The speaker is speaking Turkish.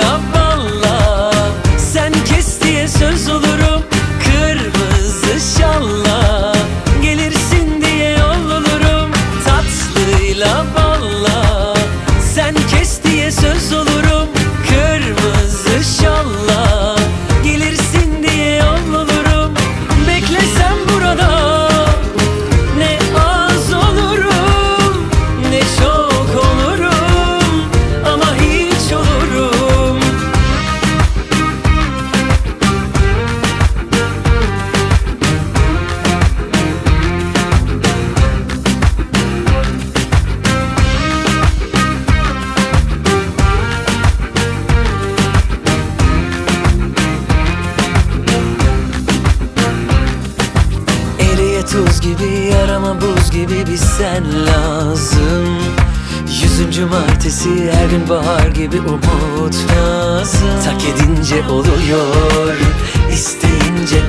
love. Eriye tuz gibi arama buz gibi bir sen lazım. Yüzüncü martesi her gün bahar gibi umut lazım. Tak edince oluyor, isteyince